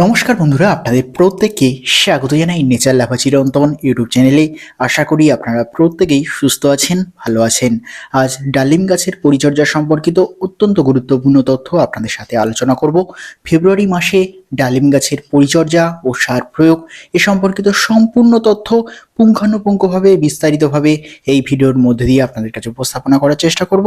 নমস্কার বন্ধুরা, আপনাদের প্রত্যেককে স্বাগত জানাই নেচার লাভা চিরন্তন ইউটিউব চ্যানেলে। আশা করি আপনারা প্রত্যেকেই সুস্থ আছেন, ভালো আছেন। আজ ডালিম গাছের পরিচর্যা সম্পর্কিত অত্যন্ত গুরুত্বপূর্ণ তথ্য আপনাদের সাথে আলোচনা করব। ফেব্রুয়ারি মাসে ডালিম গাছের পরিচর্যা ও সার প্রয়োগ এ সম্পর্কিত সম্পূর্ণ তথ্য পুঙ্খানুপুঙ্খভাবে বিস্তারিতভাবে এই ভিডিওর মধ্যে দিয়ে আপনাদের কাছে উপস্থাপনা করার চেষ্টা করব।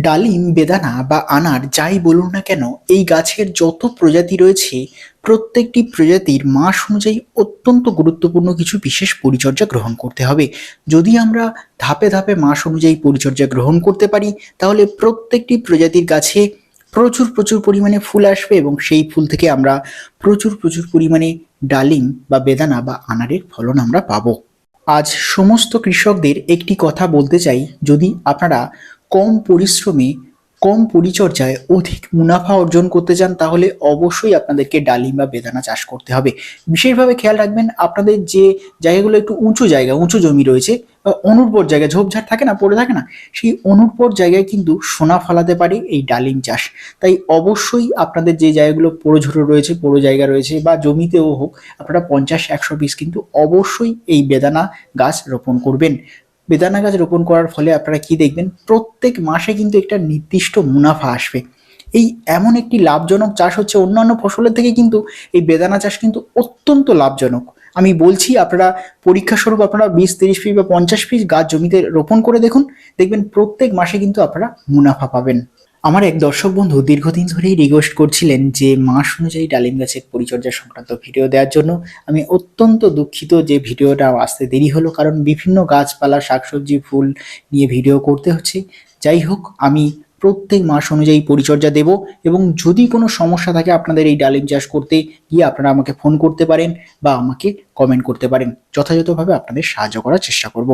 ডালিম, বেদানা বা আনার যাই বলুন না কেন, এই গাছের যত প্রজাতি রয়েছে, প্রত্যেকটি প্রজাতির মাস অনুযায়ী অত্যন্ত গুরুত্বপূর্ণ কিছু বিশেষ পরিচর্যা গ্রহণ করতে হবে। যদি আমরা ধাপে ধাপে মাস অনুযায়ী পরিচর্যা গ্রহণ করতে পারি, তাহলে প্রত্যেকটি প্রজাতির গাছে প্রচুর প্রচুর পরিমাণে ফুল আসবে এবং সেই ফুল থেকে আমরা প্রচুর প্রচুর পরিমাণে ডালিম বা বেদানা বা আনারের ফলন আমরা পাবো। আজ সমস্ত কৃষকদের একটি কথা বলতে চাই। যদি আপনারা কম পরিশ্রমে, কম পরিচর্যায় অধিক মুনাফা অর্জন করতে চান, তাহলে অবশ্যই আপনাদেরকে ডালিম বা বেদানা চাষ করতে হবে। বিশেষভাবে খেয়াল রাখবেন, আপনাদের যে জায়গাগুলো একটু উঁচু জায়গা, উঁচু জমি রয়েছে বা অনুর্বর জায়গা, ঝোপঝাড় থাকে না, পড়ে থাকে না, সেই অনুর্বর জায়গায় কিন্তু সোনা ফলাতে পারে এই ডালিম চাষ। তাই অবশ্যই আপনাদের যে জায়গাগুলো পোড়ো ঝোড়ো রয়েছে, পোড়ো জায়গা রয়েছে বা জমিতেও হোক, আপনারা পঞ্চাশ, একশো পিস কিন্তু অবশ্যই এই বেদানা গাছ রোপণ করবেন। বেদানা গাছ রোপণ করার ফলে আপনারা কি দেখবেন? প্রত্যেক মাসে কিন্তু একটা নির্দিষ্ট মুনাফা আসবে। এই এমন একটি লাভজনক চাষ হচ্ছে অন্যান্য ফসলের থেকে কিন্তু এই বেদানা চাষ কিন্তু অত্যন্ত লাভজনক। আমি বলছি, আপনারা পরীক্ষাস্বরূপ আপনারা বিশ, তিরিশ পিস বা পঞ্চাশ পিস গাছ জমিতে রোপণ করে দেখুন। দেখবেন প্রত্যেক মাসে কিন্তু আপনারা মুনাফা পাবেন। আমার এক দর্শক বন্ধু দীর্ঘদিন ধরেই রিকোয়েস্ট করছিলেন যে মাস অনুযায়ী ডালিম গাছের পরিচর্যা সংক্রান্ত ভিডিও দেওয়ার জন্য। আমি অত্যন্ত দুঃখিত যে ভিডিওটা আসতে দেরি হলো, কারণ বিভিন্ন গাছপালা, শাকসবজি, ফুল নিয়ে ভিডিও করতে হচ্ছে। যাই হোক, আমি প্রত্যেক মাস অনুযায়ী পরিচর্যা দেব এবং যদি কোনো সমস্যা থাকে আপনাদের এই ডালিম চাষ করতে, গিয়ে আপনারা আমাকে ফোন করতে পারেন বা আমাকে কমেন্ট করতে পারেন। যথাযথভাবে আপনাদের সাহায্য করার চেষ্টা করব।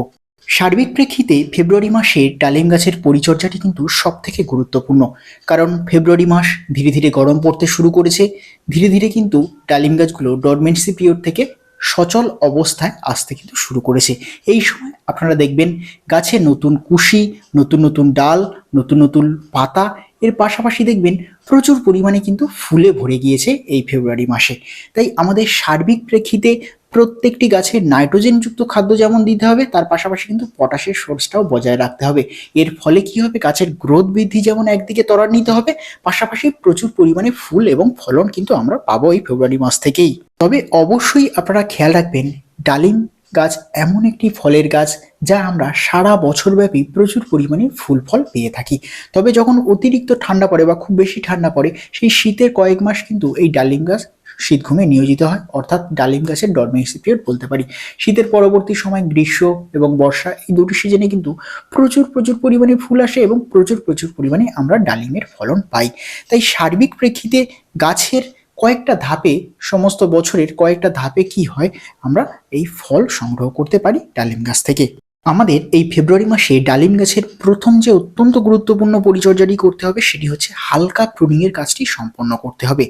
সার্বিক প্রেক্ষিতে ফেব্রুয়ারি মাসে ডালিম গাছের পরিচর্যাটি কিন্তু সব থেকে গুরুত্বপূর্ণ। কারণ ফেব্রুয়ারি মাস ধীরে ধীরে গরম পড়তে শুরু করেছে। ধীরে ধীরে কিন্তু ডালিম গাছগুলো ডরমেন্সি পিরিয়ড থেকে সচল অবস্থায় আসতে কিন্তু শুরু করেছে। এই সময় আপনারা দেখবেন গাছে নতুন কুশি, নতুন নতুন ডাল, নতুন নতুন পাতা, এর পাশাপাশি দেখবেন প্রচুর পরিমাণে কিন্তু ফুলে ভরে গিয়েছে এই ফেব্রুয়ারি মাসে। তাই আমাদের সার্বিক প্রেক্ষিতে প্রত্যেকটি গাছের নাইট্রোজেনযুক্ত খাদ্য যেমন দিতে হবে, তার পাশাপাশি কিন্তু পটাশের সোর্সটাও বজায় রাখতে হবে। এর ফলে কি হবে? গাছের গ্রোথ বৃদ্ধি যেমন একদিকে ত্বরান্বিত হবে, পাশাপাশি প্রচুর পরিমাণে ফুল এবং ফলন কিন্তু আমরা পাবো এই ফেব্রুয়ারি মাস থেকেই। তবে অবশ্যই আপনারা খেয়াল রাখবেন, ডালিম গাছ এমন একটি ফলের গাছ যা আমরা সারা বছরব্যাপী প্রচুর পরিমাণে ফুল ফল পেয়ে থাকি। তবে যখন অতিরিক্ত ঠান্ডা পড়ে বা খুব বেশি ঠান্ডা পড়ে, সেই শীতের কয়েক মাস কিন্তু এই ডালিম গাছ শীত ঘুমে নিয়োজিত হয়, অর্থাৎ ডালিম গাছের ডরমেন্সি পিরিয়ড বলতে পারি। শীতের পরবর্তী সময় গ্রীষ্ম এবং বর্ষা, এই দুটি সিজনে কিন্তু প্রচুর প্রচুর পরিমাণে ফুল আসে এবং প্রচুর প্রচুর পরিমাণে আমরা ডালিমের ফলন পাই। তাই সার্বিক প্রেক্ষিতে গাছের কয়েকটা ধাপে, সমস্ত বছরের কয়েকটা ধাপে কি হয়, আমরা এই ফল সংগ্রহ করতে পারি ডালিম গাছ থেকে। আমাদের এই ফেব্রুয়ারি মাসে ডালিম গাছের প্রথম যে অত্যন্ত গুরুত্বপূর্ণ পরিচর্যাটি করতে হবে, সেটি হচ্ছে হালকা প্রুনিংয়ের কাজটি সম্পন্ন করতে হবে।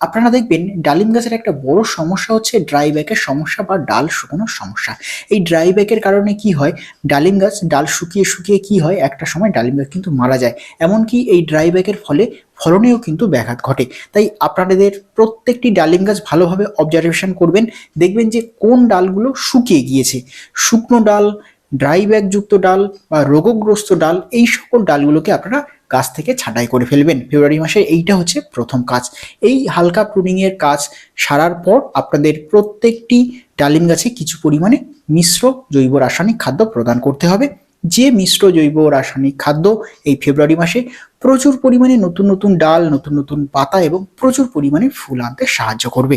আপনারা দেখবেন ডালিম গাছের একটা বড় সমস্যা হচ্ছে ড্রাই ব্যাকের সমস্যা বা ডাল শুকানোর সমস্যা। এই ড্রাই ব্যাকের কারণে কি হয়? ডালিম গাছ ডাল শুকিয়ে শুকিয়ে কি হয়? একটা সময় ডালিম গাছ কিন্তু মারা যায়। এমনকি এই ড্রাই ব্যাকের ফলে ফলনেও কিন্তু ব্যাঘাত ঘটে। তাই আপনাদের প্রত্যেকটি ডালিম গাছ ভালোভাবে অবজারভেশন করবেন। দেখবেন যে কোন ডালগুলো শুকিয়ে গিয়েছে। শুকনো ডাল ড্রাই ব্যাগযুক্ত ডাল বা রোগগ্রস্ত ডাল, এই সকল ডালগুলোকে আপনারা গাছ থেকে ছাঁটাই করে ফেলবেন। ফেব্রুয়ারি মাসে এইটা হচ্ছে প্রথম কাজ। এই হালকা প্রুনিংয়ের কাজ সারার পর আপনাদের প্রত্যেকটি ডালিম গাছে কিছু পরিমাণে মিশ্র জৈব রাসায়নিক খাদ্য প্রদান করতে হবে। যে মিশ্র জৈব রাসায়নিক খাদ্য এই ফেব্রুয়ারি মাসে প্রচুর পরিমাণে নতুন নতুন ডাল, নতুন নতুন পাতা এবং প্রচুর পরিমাণে ফুল আনতে সাহায্য করবে।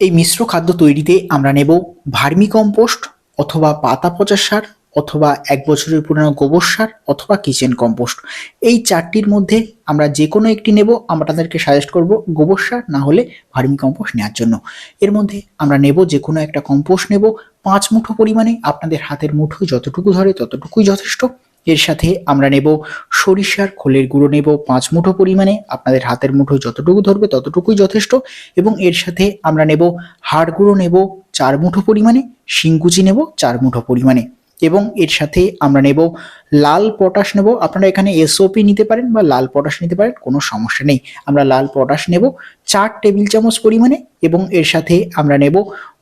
এই মিশ্র খাদ্য তৈরিতে আমরা নেব ভার্মি কম্পোস্ট অথবা পাতা পচা সার অথবা এক বছরের পুরনো গোবর সার অথবা কিচেন কম্পোস্ট। এই চারটির মধ্যে আমরা যে কোনো একটি নেব, আমরা তাদেরকে সাজেস্ট করব গোবর সার, না হলে ভার্মি কম্পোস্ট নেওয়ার জন্য। এর মধ্যে আমরা নেব যে কোনো একটা কম্পোস্ট নেব, পাঁচ মুঠো পরিমাণে, আপনাদের হাতের মুঠো যতটুকু ধরে ততটুকুই যথেষ্ট। এর সাথে আমরা নেব সরিষার খোলের গুঁড়ো নেব, পাঁচ মুঠো পরিমাণে, আপনাদের হাতের মুঠো যতটুকু ধরবে ততটুকুই যথেষ্ট। এবং এর সাথে আমরা নেব হাড় গুঁড়ো নেব, চার মুঠো পরিমাণে, শিংকুচি নেব, চার মুঠো পরিমাণে। এবং এর সাথে আমরা নেব লাল পটাশ নেব। আপনারা এখানে এসওপি নিতে পারেন বা লাল পটাশ নিতে পারেন, কোনো সমস্যা নেই। আমরা লাল পটাশ নেব, চার টেবিল চামচ পরিমাণে এবং এর সাথে আমরা নেব,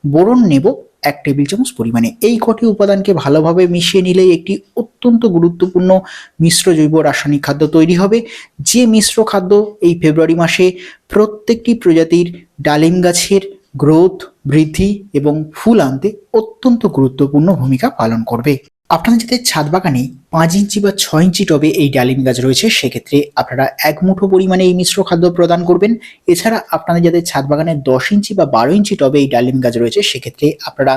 বোরন নেব এক টেবিল চামচ পরিমাণে। এই কটি উপাদানকে ভালোভাবে মিশিয়ে নিলেই একটি অত্যন্ত গুরুত্বপূর্ণ মিশ্র জৈব রাসায়নিক খাদ্য তৈরি হবে। যে মিশ্র খাদ্য এই ফেব্রুয়ারি মাসে প্রত্যেকটি প্রজাতির ডালিম গাছের গ্রোথ বৃদ্ধি এবং ফুল আনতে অত্যন্ত গুরুত্বপূর্ণ ভূমিকা পালন করবে। আপনাদের যাদের ছাদ বাগানে পাঁচ ইঞ্চি বা ছয় ইঞ্চি টবে এই ডালিম গাছ রয়েছে, সেক্ষেত্রে আপনারা এক মুঠো পরিমাণে এই মিশ্র খাদ্য প্রদান করবেন। এছাড়া আপনাদের যাদের ছাদ বাগানে দশ ইঞ্চি বা বারো ইঞ্চি টবে এই ডালিম গাছ রয়েছে, সেক্ষেত্রে আপনারা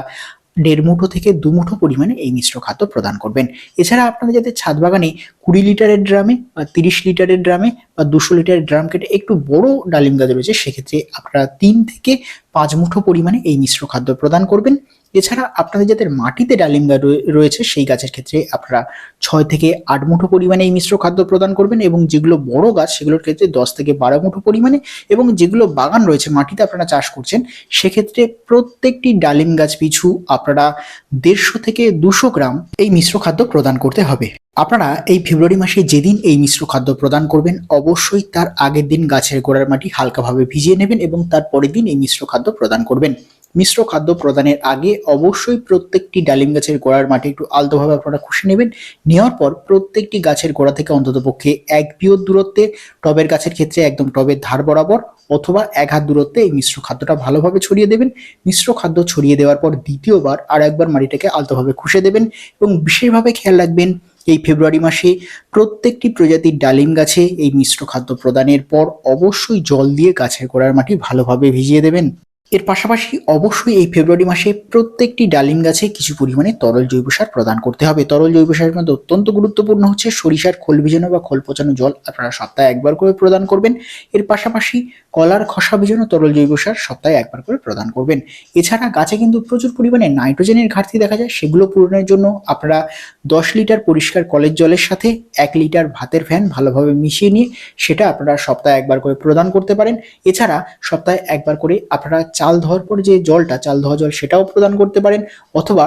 দেড় মুঠো থেকে দু মুঠো পরিমাণে এই মিশ্র খাদ্য প্রদান করবেন। এছাড়া আপনাদের যাতে ছাদ বাগানে কুড়ি লিটারের ড্রামে বা তিরিশ লিটারের ড্রামে বা দুশো লিটারের ড্রাম কেটে একটু বড় ডালিম গাছ রয়েছে, সেক্ষেত্রে আপনারা তিন থেকে পাঁচ মুঠো পরিমাণে এই মিশ্র খাদ্য প্রদান করবেন। এছাড়া আপনাদের যাদের মাটিতে ডালিম গাছ রয়ে- রয়েছে, সেই গাছের ক্ষেত্রে আপনারা ছয় থেকে আট মুঠো পরিমাণে এই মিশ্র খাদ্য প্রদান করবেন এবং যেগুলো বড় গাছ, সেগুলোর ক্ষেত্রে দশ থেকে বারো মুঠো পরিমাণে এবং যেগুলো বাগান রয়েছে, মাটিতে আপনারা চাষ করছেন, সেক্ষেত্রে প্রত্যেকটি ডালিম গাছ পিছু আপনারা দেড়শো থেকে দুশো গ্রাম এই মিশ্র খাদ্য প্রদান করতে হবে। আপনারা এই ফেব্রুয়ারি মাসে যেদিন এই মিশ্র খাদ্য প্রদান করবেন, অবশ্যই তার আগের দিন গাছের গোড়ার মাটি হালকাভাবে ভিজিয়ে নেবেন এবং তার পরের দিন এই মিশ্র খাদ্য প্রদান করবেন। মিশ্র খাদ্য প্রদানের আগে অবশ্যই প্রত্যেকটি ডালিম গাছের গোড়ার মাটি একটু আলতোভাবে আপনারা খুশে নেবেন। নেওয়ার পর প্রত্যেকটি গাছের গোড়া থেকে অন্ততপক্ষে এক বিয়ত দূরত্বে টবের গাছের ক্ষেত্রে একদম টবের ধার বরাবর অথবা এক হাত দূরত্বে এই মিশ্র খাদ্যটা ভালোভাবে ছড়িয়ে দেবেন। মিশ্র খাদ্য ছড়িয়ে দেওয়ার পর দ্বিতীয়বার আর একবার মাটিটাকে আলতোভাবে খুশে দেবেন এবং বিশেষভাবে খেয়াল রাখবেন, এই ফেব্রুয়ারি মাসে প্রত্যেকটি প্রজাতির ডালিম গাছে এই মিশ্র খাদ্য প্রদানের পর অবশ্যই জল দিয়ে গাছের গোড়ার মাটি ভালোভাবে ভিজিয়ে দেবেন। এর পাশাপাশি অবশ্যই এই ফেব্রুয়ারি মাসে প্রত্যেকটি ডালিম গাছে কিছু পরিমাণে তরল জৈব সার প্রদান করতে হবে। তরল জৈব সারের মধ্যে অত্যন্ত গুরুত্বপূর্ণ হচ্ছে। সরিষার খোল ভিজানো বা খোল পচানো জল আপনারা সপ্তাহে একবার করে প্রদান করবেন। এর পাশাপাশি কলার খসা ভিজানো তরল জৈব সার সপ্তাহে একবার করে প্রদান করবেন। এছাড়া গাছে কিন্তু প্রচুর পরিমাণে নাইট্রোজেনের ঘাটতি দেখা যায়। সেগুলো পূরণের জন্য আপনারা দশ লিটার পরিষ্কার কলের জলের সাথে এক লিটার ভাতের ফ্যান ভালোভাবে মিশিয়ে নিয়ে সেটা আপনারা সপ্তাহে একবার করে প্রদান করতে পারেন। এছাড়া সপ্তাহে একবার করে আপনারা চাল ধোয়ার পর যে জলটা, চাল ধোয়া জল সেটাও প্রদান করতে পারেন অথবা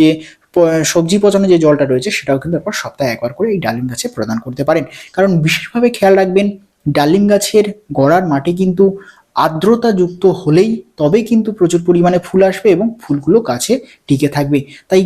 যে সবজি পচানো যে জলটা রয়েছে সেটাও কিন্তু আপনার সপ্তাহে একবার করে এই ডালিম গাছে প্রদান করতে পারেন। কারণ বিশেষভাবে খেয়াল রাখবেন, ডালিম গাছের গোড়ার মাটি কিন্তু আর্দ্রতাযুক্ত হলেই তবে কিন্তু প্রচুর পরিমাণে ফুল আসবে এবং ফুলগুলো গাছে টিকে থাকবে। তাই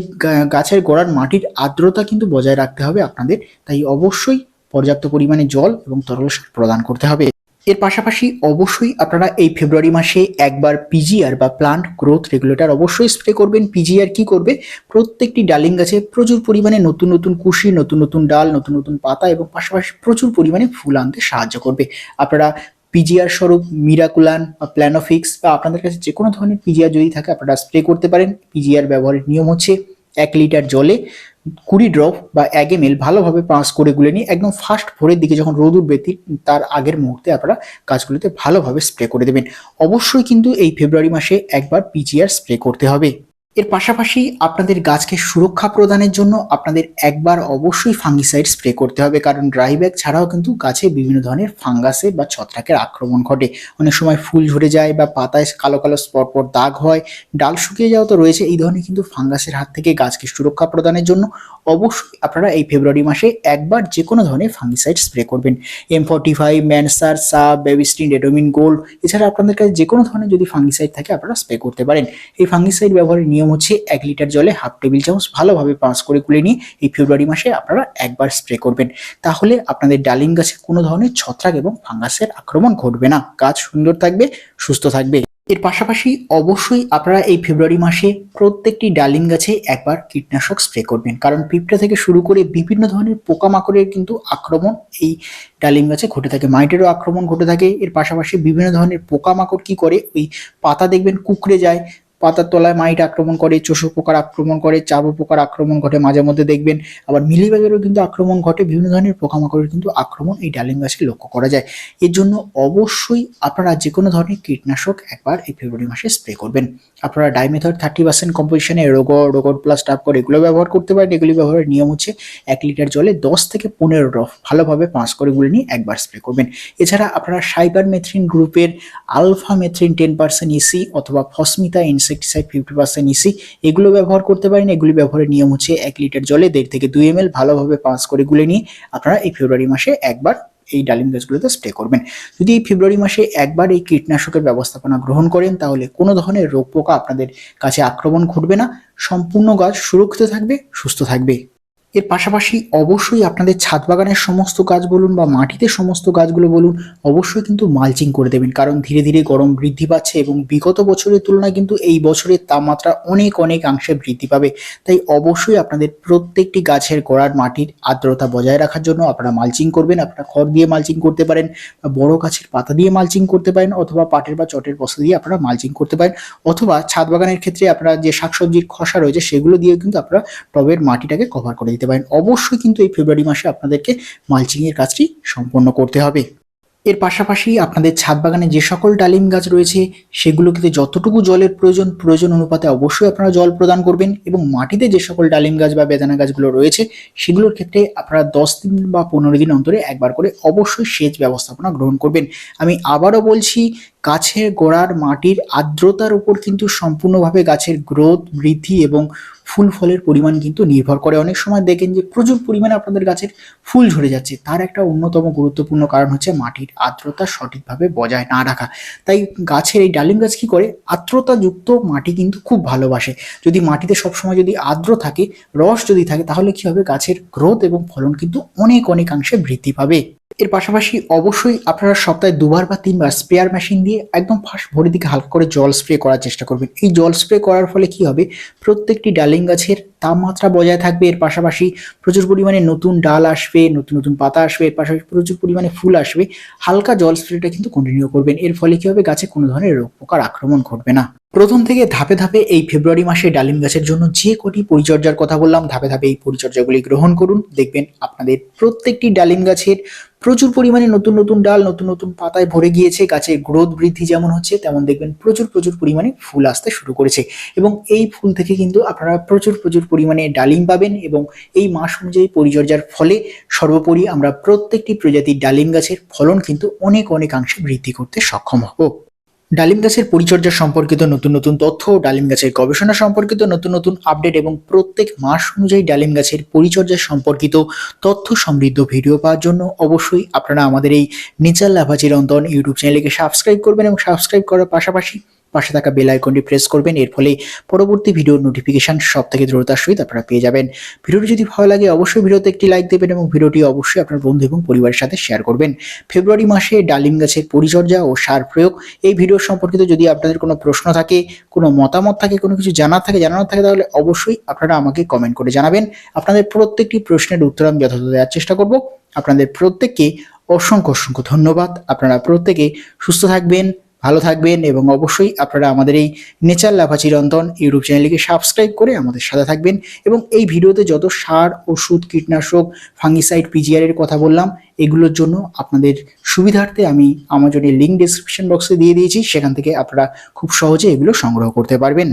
গাছের গোড়ার মাটির আর্দ্রতা কিন্তু বজায় রাখতে হবে আপনাদের। তাই অবশ্যই পর্যাপ্ত পরিমাণে জল এবং তরল প্রদান করতে হবে। এর পাশাপাশি অবশ্যই আপনারা এই ফেব্রুয়ারি মাসে একবার পিজিআর বা প্লান্ট গ্রোথ রেগুলেটর অবশ্যই স্প্রে করবেন। পিজিআর কি করবে? প্রত্যেকটি ডালিম গাছে প্রচুর পরিমাণে নতুন নতুন কুশি, নতুন নতুন ডাল, নতুন নতুন পাতা এবং পাশাপাশি প্রচুর পরিমাণে ফুল আনতে সাহায্য করবে। আপনারা পিজিআর স্বরূপ মিরাকুলান বা প্ল্যানোফিক্স বা আপনাদের কাছে যে কোনো ধরনের পিজিআর যদি থাকে, আপনারা স্প্রে করতে পারেন। পিজিআর ব্যবহারের নিয়ম হচ্ছে এক লিটার জলে কুড়ি ড্রপ বা এক এম এল ভালোভাবে পাস করে গুলে নিয়ে একদম ফার্স্ট ভোরের দিকে যখন রোদ উঠবে তার আগের মুহূর্তে আপনারা গাছগুলোতে ভালোভাবে স্প্রে করে দেবেন। অবশ্যই কিন্তু এই ফেব্রুয়ারি মাসে একবার পিজিআর স্প্রে করতে হবে। এর পাশাপাশি আপনাদের গাছকে সুরক্ষা প্রদানের জন্য আপনাদের একবার অবশ্যই ফাঙ্গিসাইড স্প্রে করতে হবে, কারণ ড্রাই ব্যাগ ছাড়াও কিন্তু গাছে বিভিন্ন ধরনের ফাঙ্গাসের বা ছত্রাকের আক্রমণ ঘটে। অনেক সময় ফুল ঝরে যায় বা পাতায় কালো কালো স্পট পর দাগ হয়, ডাল শুকিয়ে যাওয়া তো রয়েছে, এই ধরনের কিন্তু ফাঙ্গাসের হাত থেকে গাছকে সুরক্ষা প্রদানের জন্য অবশ্যই আপনারা এই ফেব্রুয়ারি মাসে একবার যে কোনো ধরনের ফাঙ্গিসাইড স্প্রে করবেন। এম ফর্টি ফাইভ ম্যানসার সাব বেবিস্টিন রেডোমিন গোল্ড এছাড়া আপনাদের কাছে যে কোনো ধরনের যদি ফাঙ্গিসাইড থাকে আপনারা স্প্রে করতে পারেন। এই ফাঙ্গিসাইড ব্যবহারের নিয়ম হচ্ছে এক লিটার জলে হাফ টেবিল চামচ ভালোভাবে পাঁচ করে গুলে নিয়ে এই ফেব্রুয়ারি মাসে আপনারা একবার স্প্রে করবেন। তাহলে আপনাদের ডালিম গাছে কোনো ধরনের ছত্রাক এবং ফাঙ্গাসের আক্রমণ ঘটবে না। গাছ সুন্দর থাকবে, সুস্থ থাকবে। এর পাশাপাশি অবশ্যই আপনারা এই ফেব্রুয়ারি মাসে প্রত্যেকটি ডালিম গাছে একবার কীটনাশক স্প্রে করবেন। কারণ পিঁপড়া থেকে শুরু করে বিভিন্ন ধরনের পোকামাকড়ের কিন্তু আক্রমণ এই ডালিম গাছে ঘটে থাকে। মাইটেরও আক্রমণ ঘটে থাকে। এর পাশাপাশি বিভিন্ন ধরনের পোকামাকড় কি করে? ওই পাতা দেখবেন কুকড়ে যায় পাতার তলায় মাইট আক্রমণ করে, চোষক পোকার আক্রমণ করে চাবো পোকার আক্রমণ ঘটে, মাঝে মধ্যে দেখবেন আবার মিলিবাগেরও কিন্তু আক্রমণ ঘটে, বিভিন্ন ধরনের পোকামাকড়ের কিন্তু আক্রমণ এই ডালিম গাছে লক্ষ্য করা যায়। এর জন্য অবশ্যই আপনারা যে কোনো ধরনের কীটনাশক একবার এই ফেব্রুয়ারি মাসে স্প্রে করবেন। আপনারা ডাইমেথড থার্টি পার্সেন্ট কম্পোজিশনে রোগর রোগর প্লাস টাপকর এগুলো ব্যবহার করতে পারেন। এগুলি ব্যবহারের নিয়ম হচ্ছে এক লিটার জলে দশ থেকে পনেরো ড্রপ ভালোভাবে পাঁচ করে গুলে নিয়ে একবার স্প্রে করবেন। এছাড়া আপনারা সাইবার মেথ্রিন গ্রুপের alphamethrin ten percent EC অথবা ফসমিতা ইনসেকটিসাইড ফিফটি পার্সেন্ট ইসি এগুলো ব্যবহার করতে পারেন। এগুলি ব্যবহারের নিয়ম হচ্ছে এক লিটার জলে দেড় থেকে দুই এম ভালোভাবে পাঁচ করে গুলে নিয়ে আপনারা এই ফেব্রুয়ারি মাসে একবার এই ডালিম গাছগুলোতে স্প্রে করবেন। যদি এই ফেব্রুয়ারি মাসে একবার এই কীটনাশকের ব্যবস্থাপনা গ্রহণ করেন, তাহলে কোনো ধরনের রোগ পোকা আপনাদের কাছে আক্রমণ ঘটবে না। সম্পূর্ণ গাছ সুরক্ষিত থাকবে, সুস্থ থাকবে। এর পাশাপাশি অবশ্যই আপনাদের ছাদ বাগানের সমস্ত গাছ বলুন বা মাটিতে সমস্ত গাছগুলো বলুন, অবশ্যই কিন্তু মালচিং করে দেবেন। কারণ ধীরে ধীরে গরম বৃদ্ধি পাচ্ছে এবং বিগত বছরের তুলনায় কিন্তু এই বছরের তাপমাত্রা অনেক অনেক অংশে বৃদ্ধি পাবে। তাই অবশ্যই আপনাদের প্রত্যেকটি গাছের গোড়ার মাটির আর্দ্রতা বজায় রাখার জন্য আপনারা মালচিং করবেন, আপনারা খড় দিয়ে মালচিং করতে পারেন বা বড় গাছের পাতা দিয়ে মালচিং করতে পারেন অথবা পাটের বা চটের বস্তা দিয়ে আপনারা মালচিং করতে পারেন। অথবা ছাদ বাগানের ক্ষেত্রে আপনারা যে শাকসবজির খসা রয়েছে সেগুলো দিয়ে কিন্তু আপনারা টবের মাটিটাকে কভার করে দিতে পারেন। অবশ্যই কিন্তু এই ফেব্রুয়ারি মাসে আপনাদেরকে মালচিংয়ের কাজটি সম্পন্ন করতে হবে। এর পাশাপাশি আপনাদের ছাদ বাগানে যে সকল ডালিম গাছ রয়েছে সেগুলোকে যতটুকু জলের প্রয়োজন প্রয়োজন অনুপাতে অবশ্যই আপনারা জল প্রদান করবেন এবং মাটিতে যে সকল ডালিম গাছ বা বেদানা গাছগুলো রয়েছে, সেগুলোর ক্ষেত্রে আপনারা দশ দিন বা পনেরো দিন অন্তরে একবার করে অবশ্যই সেচ ব্যবস্থাপনা গ্রহণ করবেন। আমি আবারও বলছি গাছের গোড়ার মাটির আর্দ্রতার উপর কিন্তু সম্পূর্ণভাবে গাছের গ্রোথ, বৃদ্ধি এবং ফুল ফলের পরিমাণ কিন্তু নির্ভর করে। অনেক সময় দেখেন যে প্রচুর পরিমাণে আপনাদের গাছের ফুল ঝরে যাচ্ছে। তার একটা অন্যতম গুরুত্বপূর্ণ কারণ হচ্ছে মাটির আর্দ্রতা সঠিকভাবে বজায় না রাখা। তাই গাছের এই ডালিম গাছ কি করে? আর্দ্রতাযুক্ত মাটি কিন্তু খুব ভালোবাসে। যদি মাটিতে সবসময় যদি আর্দ্র থাকে, রস যদি থাকে, তাহলে কি হবে? গাছের গ্রোথ এবং ফলন কিন্তু অনেক অনেকাংশে বৃদ্ধি পাবে। এর পাশাপাশি অবশ্যই আপনারা সপ্তাহে দুবার বা তিনবার স্প্রেয়ার মেশিন দিয়ে একদম ফার্স্ট ভরির দিকে হালকা করে জল স্প্রে করার চেষ্টা করবেন। এই জল স্প্রে করার ফলে কি হবে? প্রত্যেকটি ডালিম গাছের তাপমাত্রা বজায় থাকবে। এর পাশাপাশি প্রচুর পরিমাণে নতুন ডাল আসবে, নতুন নতুন পাতা আসবে, এর পাশাপাশি প্রচুর পরিমাণে ফুল আসবে। হালকা জল স্প্রেটা কিন্তু কন্টিনিউ করবেন। এর ফলে কি হবে? গাছে কোনো ধরনের রোগ পোকার আক্রমণ ঘটবে না। প্রথম থেকে ধাপে ধাপে এই ফেব্রুয়ারি মাসে ডালিম গাছের জন্য যে কটি পরিচর্যার কথা বললাম, ধাপে ধাপে এই পরিচর্যাগুলি গ্রহণ করুন। দেখবেন আপনাদের প্রত্যেকটি ডালিম গাছের প্রচুর পরিমাণে নতুন নতুন ডাল, নতুন নতুন পাতায় ভরে গিয়েছে, গাছের গ্রোথ বৃদ্ধি যেমন হচ্ছে, তেমন দেখবেন প্রচুর প্রচুর পরিমাণে ফুল আসতে শুরু করেছে। এবং এই ফুল থেকে কিন্তু আপনারা প্রচুর প্রচুর পরিমাণে ডালিম পাবেন এবং এই মাস অনুযায়ী পরিচর্যার ফলে সর্বোপরি আমরা প্রত্যেকটি প্রজাতির ডালিম গাছের ফলন কিন্তু অনেক অনেকাংশে বৃদ্ধি করতে সক্ষম হব। ডালিম গাছের পরিচর্যা সম্পর্কিত নতুন নতুন তথ্য, ডালিম গাছের গবেষণা সম্পর্কিত নতুন নতুন আপডেট এবং প্রত্যেক মাস অনুযায়ী ডালিম গাছের পরিচর্যা সম্পর্কিত তথ্য সমৃদ্ধ ভিডিও পাওয়ার জন্য অবশ্যই আপনারা আমাদের এই নেচার লাভাচির অন্তন ইউটিউব চ্যানেলকে সাবস্ক্রাইব করবেন এবং সাবস্ক্রাইব করার পাশাপাশি পাশে থাকা বেল আইকনটি প্রেস করবেন, এর ফলে পরবর্তী ভিডিওর নোটিফিকেশন সব থেকে দ্রুততার সহিত আপনারা পেয়ে যাবেন। ভিডিওটি যদি ভালো লাগে, অবশ্যই ভিডিওতে একটি লাইক দেবেন এবং ভিডিওটি অবশ্যই আপনার বন্ধু এবং পরিবারের সাথে শেয়ার করবেন। ফেব্রুয়ারি মাসে ডালিম গাছের পরিচর্যা ও সার প্রয়োগ, এই ভিডিও সম্পর্কিত যদি আপনাদের কোনো প্রশ্ন থাকে, কোনো মতামত থাকে, কোনো কিছু জানার থাকে, জানানোর থাকে, তাহলে অবশ্যই আপনারা আমাকে কমেন্ট করে জানাবেন। আপনাদের প্রত্যেকটি প্রশ্নের উত্তর আমি যথাযথ দেওয়ার চেষ্টা করব। আপনাদের প্রত্যেককে অসংখ্য অসংখ্য ধন্যবাদ। আপনারা প্রত্যেকে সুস্থ থাকবেন। ভালো থাকবেন এবং অবশ্যই আপনারা আমাদের এই নেচার লাভা চিরন্তন ইউটিউব চ্যানেলকে সাবস্ক্রাইব করে আমাদের সাথে থাকবেন এবং এই ভিডিওতে যত সার, ওষুধ, কীটনাশক ফাঙ্গিসাইড পিজিআর এর কথা বললাম, এগুলোর জন্য আপনাদের সুবিধার্থে আমি আমাজনের লিঙ্ক ডিসক্রিপশন বক্সে দিয়ে দিয়েছি। সেখান থেকে আপনারা খুব সহজে এগুলো সংগ্রহ করতে পারবেন।